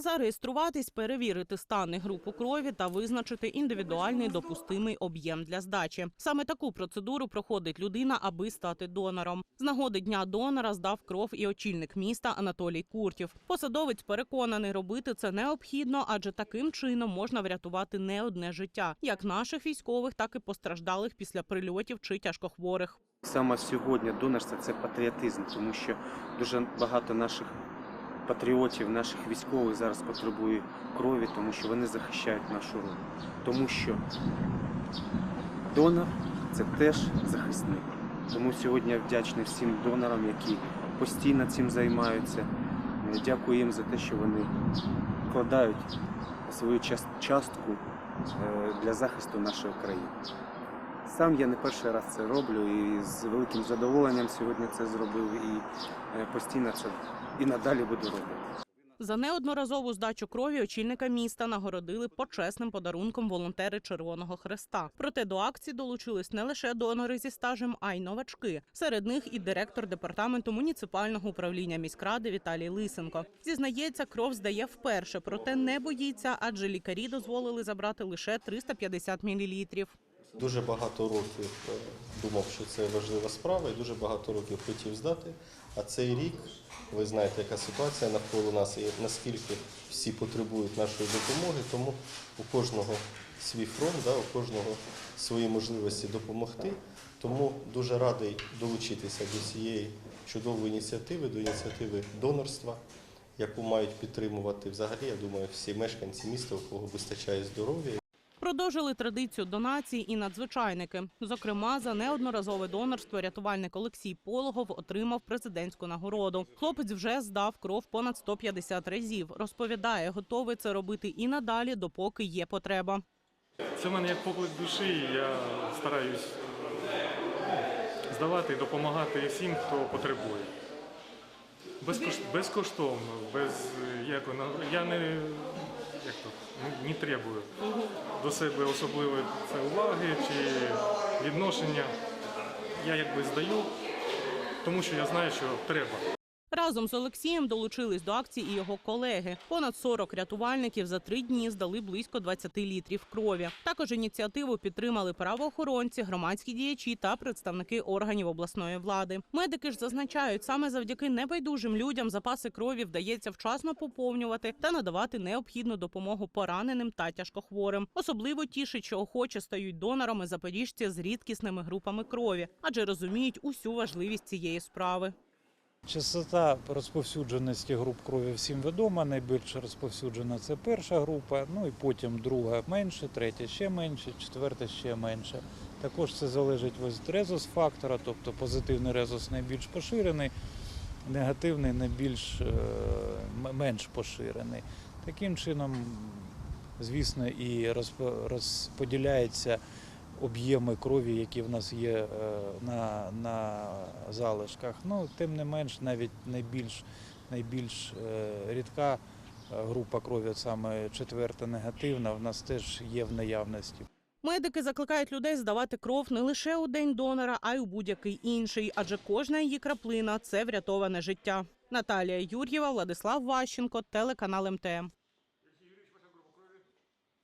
Зареєструватись, перевірити стани групу крові та визначити індивідуальний допустимий об'єм для здачі. Саме таку процедуру проходить людина, аби стати донором. З нагоди дня донора здав кров і очільник міста Анатолій Куртів. Посадовець переконаний, робити це необхідно, адже таким чином можна врятувати не одне життя, як наших військових, так і постраждалих після прильотів чи тяжкохворих. Саме сьогодні донорство це патріотизм, тому що дуже багато наших патріотів, наших військових зараз потребує крові, тому що вони захищають нашу родину. Тому що донор це теж захисник. Тому сьогодні я вдячний всім донорам, які постійно цим займаються. Е, Дякую їм за те, що вони вкладають свою частку е, для захисту нашої країни. Сам я не перший раз це роблю і з великим задоволенням сьогодні це зробив і е, постійно це і надалі буду робити. За неодноразову здачу крові очільника міста нагородили почесним подарунком волонтери Червоного Хреста. Проте до акції долучились не лише донори зі стажем, а й новачки. Серед них і директор департаменту муніципального управління міськради Віталій Лисенко. Зізнається, кров здає вперше, проте не боїться, адже лікарі дозволили забрати лише 350 мілілітрів. Дуже багато років е, думав, що це важлива справа, і дуже багато років хотів здати. А цей рік, ви знаєте, яка ситуація навколо нас і наскільки всі потребують нашої допомоги, тому у кожного свій фронт, да, у кожного свої можливості допомогти. Тому дуже радий долучитися до цієї чудової ініціативи, до ініціативи донорства, яку мають підтримувати взагалі, я думаю, всі мешканці міста, у кого вистачає здоров'я. Продовжили традицію донацій і надзвичайники. Зокрема, за неодноразове донорство рятувальник Олексій Пологов отримав президентську нагороду. Хлопець вже здав кров понад 150 разів. Розповідає, готовий це робити і надалі, допоки є потреба. Це в мене як поклик душі. Я стараюсь здавати і допомагати всім, хто потребує. Безкош... Безкоштовно, без е, як я не, як то, не, не требую до себе особливої це уваги чи відношення. Я якби здаю, тому що я знаю, що треба. Разом з Олексієм долучились до акції і його колеги. Понад 40 рятувальників за три дні здали близько 20 літрів крові. Також ініціативу підтримали правоохоронці, громадські діячі та представники органів обласної влади. Медики ж зазначають, саме завдяки небайдужим людям запаси крові вдається вчасно поповнювати та надавати необхідну допомогу пораненим та тяжкохворим. Особливо тішить, що охоче стають донорами запоріжці з рідкісними групами крові, адже розуміють усю важливість цієї справи. Частота розповсюдженості груп крові всім відома. Найбільш розповсюджена це перша група, ну і потім друга менше, третя ще менше, четверта ще менше. Також це залежить від резус-фактора, тобто позитивний резус найбільш поширений, негативний найбільш е, менш поширений. Таким чином, звісно, і розп- розподіляється об'єми крові, які в нас є е, на, на залишках. Ну, тим не менш, навіть найбільш, найбільш е, рідка е, група крові, саме четверта негативна, в нас теж є в наявності. Медики закликають людей здавати кров не лише у день донора, а й у будь-який інший, адже кожна її краплина це врятоване життя. Наталія Юр'єва, Владислав Ващенко, телеканал МТМ.